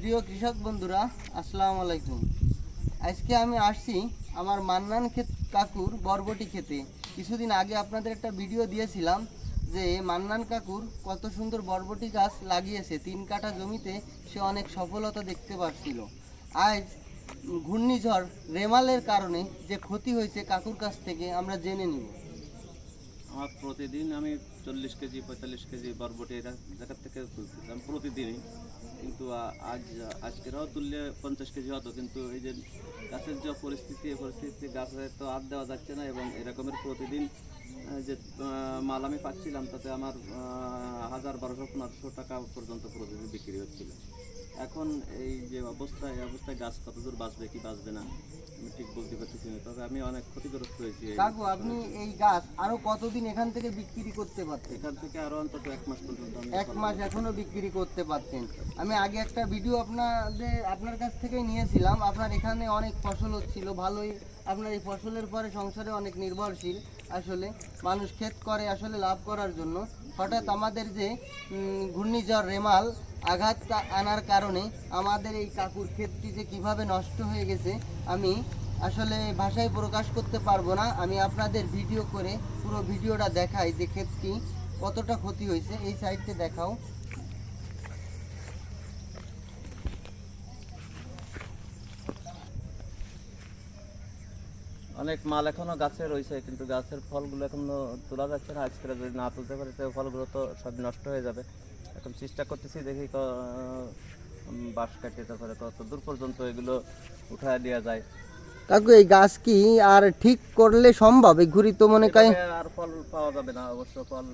প্রিয় কৃষক বন্ধুরা, আসসালামু আলাইকুম। আজকে আমি আসছি আমার মান্নান ক্ষেত কাকুর বরবটি খেতে কিছুদিন আগে আপনাদের একটা ভিডিও দিয়েছিলাম যে মান্নান কাকুর কত সুন্দর বরবটি গাছ লাগিয়েছে, তিন কাঠা জমিতে সে অনেক সফলতা দেখতে পাচ্ছিল আজ ঘূর্ণিঝড় রেমালের কারণে যে ক্ষতি হয়েছে কাকুর কাছ থেকে আমরা জেনে নিব। আমার প্রতিদিন আমি চল্লিশ কেজি পঁয়তাল্লিশ কেজি বরবটি এটা জায়গার থেকে তুলতেছিলাম প্রতিদিনই কিন্তু আজ আজকেরও তুললে পঞ্চাশ কেজি হতো কিন্তু এই যে গাছের যে পরিস্থিতি এই পরিস্থিতিতে গাছে তো আর দেওয়া যাচ্ছে না এবং এরকমের প্রতিদিন যে মাল আমি পাচ্ছিলাম তাতে আমার হাজার বারোশো পনেরোশো টাকা পর্যন্ত প্রতিদিন বিক্রি হচ্ছিল। এখন এই যে অবস্থা এই অবস্থায় গাছ কতদূর বাঁচবে কি বাঁচবে না আমি ঠিক বলতে পারতেছি না। তবে আমি অনেক ক্ষতিগ্রস্ত হয়েছি কাকু আপনি এই গাছ আরও কতদিন এখান থেকে বিক্রি করতে পারতেন। এখান থেকে আরও অন্তত এক মাস পর্যন্ত আমি এক মাস এখনও বিক্রি করতে পারতেন। আমি আগে একটা ভিডিও আপনাদের আপনার কাছ থেকেই নিয়েছিলাম। আপনার এখানে অনেক ফসল হচ্ছিল ভালোই। আপনার এই ফসলের পরে সংসারে অনেক নির্ভরশীল আসলে। মানুষ ক্ষেত করে আসলে লাভ করার জন্য। হঠাৎ আমাদের যে ঘূর্ণিঝড় রেমাল আঘাত আনার কারণে আমাদের এই কাকুর ক্ষেতটি যে কীভাবে নষ্ট হয়ে গেছে আমি আসলে ভাষায় প্রকাশ করতে পারব না। আমি আপনাদের ভিডিও করে পুরো ভিডিওটা দেখাই যে ক্ষেতটি কতটা ক্ষতি হয়েছে, এই সাইডতে দেখাও। অনেক মাল এখনও গাছে রয়েছে, কিন্তু গাছের ফলগুলো এখনও তোলা যাচ্ছে না। আজকে যদি না তুলতে পারে, তো ফলগুলো তো সব নষ্ট হয়ে যাবে। এখন চেষ্টা করতেছি দেখি বাঁশ কাটিয়ে তারপরে কত দূর পর্যন্ত এগুলো উঠায় দেওয়া যায়। কাকু এই গাছ কি আর ঠিক করলে সম্ভব? এই ঘুরি তো মনে করেন আর ফল পাওয়া যাবে না অবশ্য ফল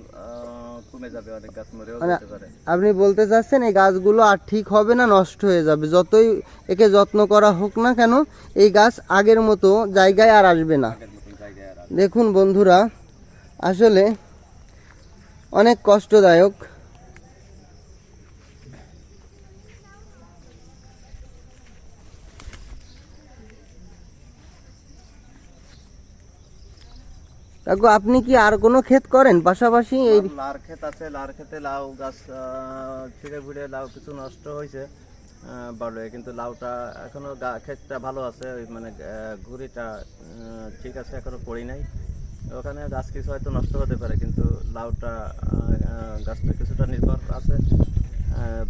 কমে যাবে অনেক গাছ মরেও মানে- যেতে পারে। আপনি বলতে চাচ্ছেন এই গাছগুলো আর ঠিক হবে না নষ্ট হয়ে যাবে? যতই একে যত্ন করা হোক না কেন এই গাছ আগের মতো জায়গায় আর আসবে না। দেখুন বন্ধুরা আসলে অনেক কষ্টদায়ক। কাকু আপনি কি আর কোনো ক্ষেত করেন? পাশাপাশি এই লার ক্ষেত আছে লার ক্ষেতে লাউ গাছ ছিঁড়ে ফুড়ে লাউ কিছু নষ্ট হয়েছে আহ, কিন্তু লাউটা এখনও ক্ষেতটা ভালো আছে ওই মানে ঘুড়িটা ঠিক আছে এখনও পড়ি নাই। ওখানে গাছ কিছু হয়তো নষ্ট হতে পারে কিন্তু লাউটা গাছটা কিছুটা নির্ভর আছে।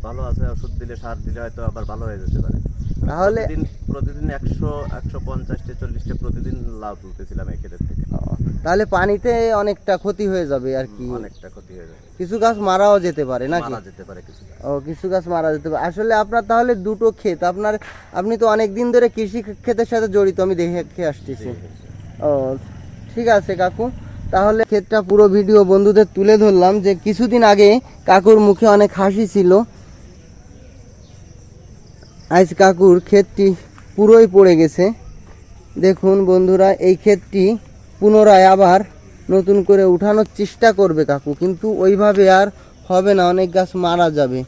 ভালো আছে ওষুধ দিলে সার দিলে হয়তো আবার ভালো হয়ে যেতে পারে। তাহলে প্রতিদিন একশো একশো পঞ্চাশটা চল্লিশটা প্রতিদিন লাউ তুলতেছিলাম এই ক্ষেতের থেকে। তাহলে পানিতে অনেকটা ক্ষতি হয়ে যাবে আর কি। অনেকটা ক্ষতি হয়ে যাবে। কিছু গাছ মারাও যেতে পারে নাকি? মারা যেতে পারে কিছু ও কিছু গাছ মারা যেতে পারে। আসলে আপনার তাহলে দুটো ক্ষেত। আপনার আপনি তো অনেক দিন ধরে কৃষি ক্ষেতের সাথে জড়িত আমি দেখে আসতেছি। ও ঠিক আছে কাকু। তাহলে ক্ষেতটা পুরো ভিডিও বন্ধুদের তুলে ধরলাম যে কিছুদিন আগে কাকুর মুখে অনেক হাসি ছিল। আজ কাকুর ক্ষেতটি পুরোই পড়ে গেছে। দেখুন বন্ধুরা, এই ক্ষেতটি পুনরায় আবার নতুন করে উঠানোর চেষ্টা করবে কাকু, কিন্তু ওইভাবে আর হবে না, অনেক গাছ মারা যাবে।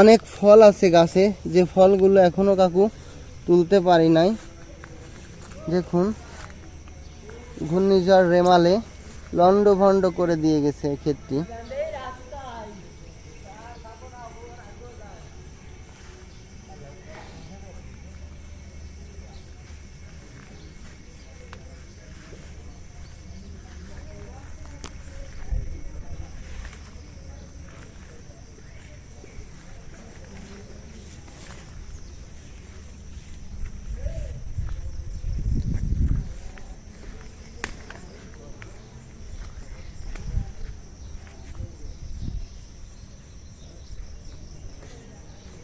অনেক ফল আছে গাছে, যে ফলগুলো এখনও কাকু তুলতে পারি নাই। দেখুন, ঘূর্ণিঝড় রেমালে লন্ড ভন্ড করে দিয়ে গেছে ক্ষেতটি।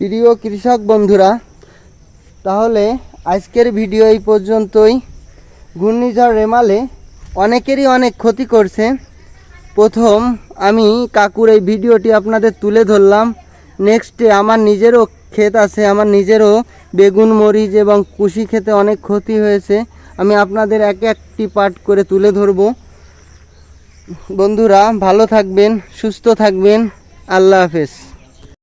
প্রিয় কৃষক বন্ধুরা, তাহলে আজকের ভিডিও এই পর্যন্তই। ঘূর্ণিঝড় রেমালে অনেকেরই অনেক ক্ষতি করছে। প্রথম আমি কাকুর এই ভিডিওটি আপনাদের তুলে ধরলাম। নেক্সটে আমার নিজেরও ক্ষেত আছে, আমার নিজেরও বেগুন, মরিচ এবং কুশি খেতে অনেক ক্ষতি হয়েছে। আমি আপনাদের এক একটি পার্ট করে তুলে ধরব। বন্ধুরা, ভালো থাকবেন, সুস্থ থাকবেন। আল্লাহ হাফেজ।